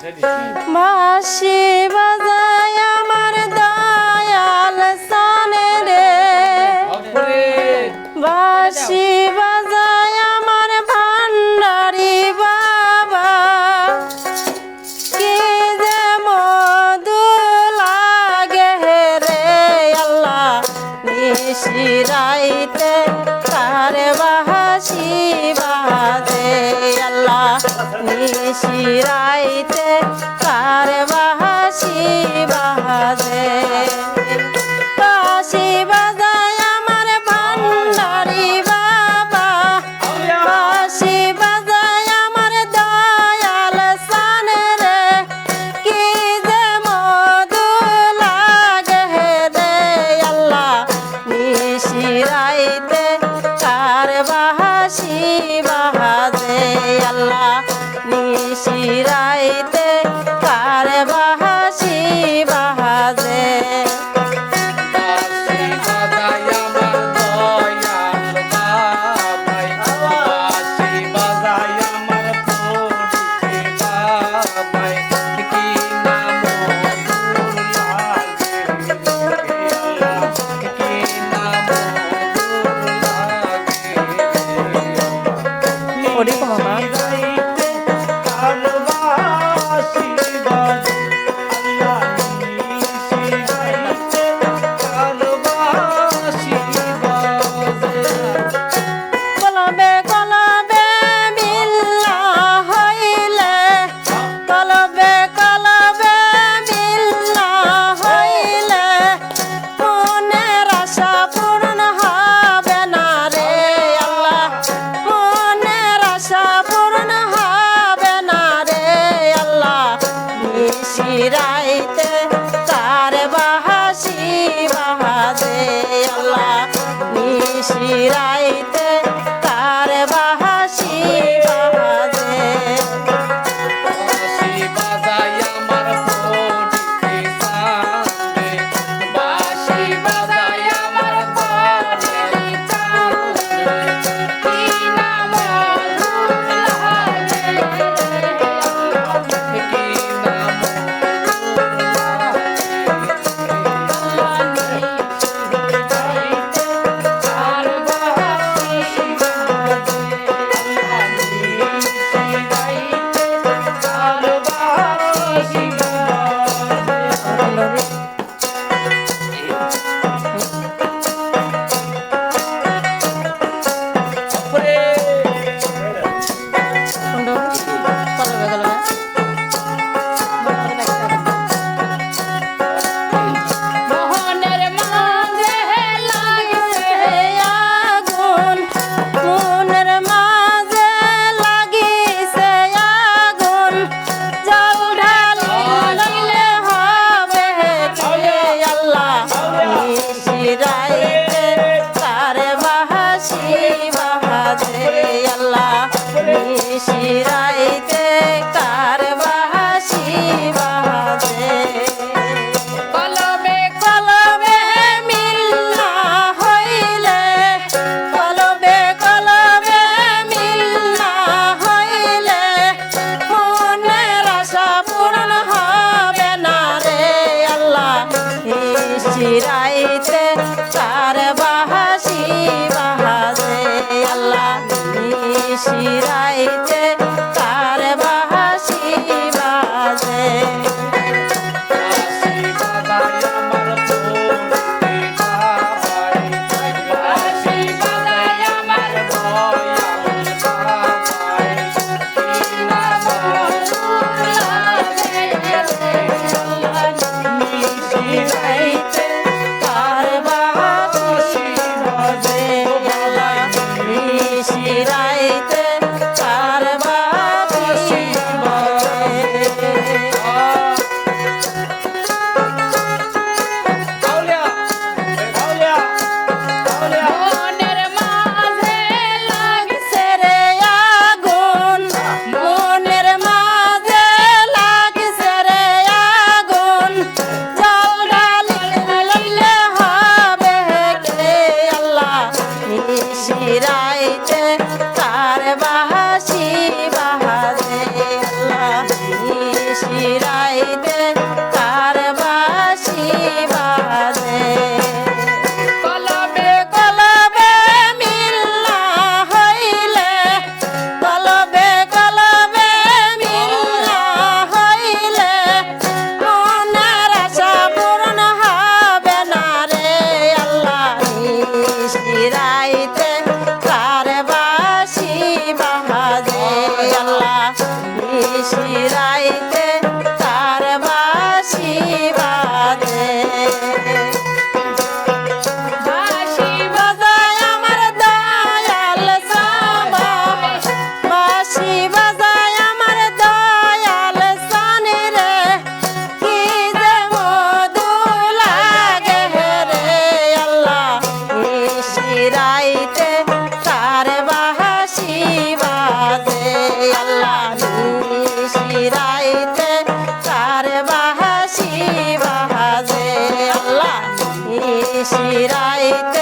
বাঁশি বাজায় আমার দয়াল সানে রে। বাঁশি বাজায় আমার ভান্ডারি বাবা। কি যে মধু লাগে রে আল্লাহ। নিশিরাইতে তার বাহাসি বাজে আল্লাহ। নিশিরাইতে বাজে। বাঁশি বাজায় আমার ভান্ডারি বাবা। বাঁশি বাজায় আমার দয়াল সানে রে। কি যে মধু লাগে রে আল্লাহ। নিশিরাইতে কার বাহাসি বাহাজে আল্লাহ। নিশিরাইতে ওরে বাবা Right there. শিরাইতে সেই রাইতে রাইতে তার বাহাসি বাজে আল্লাহ নিশি রাইতে তার বাহাসি বাজে আল্লাহ নিশি রাইতে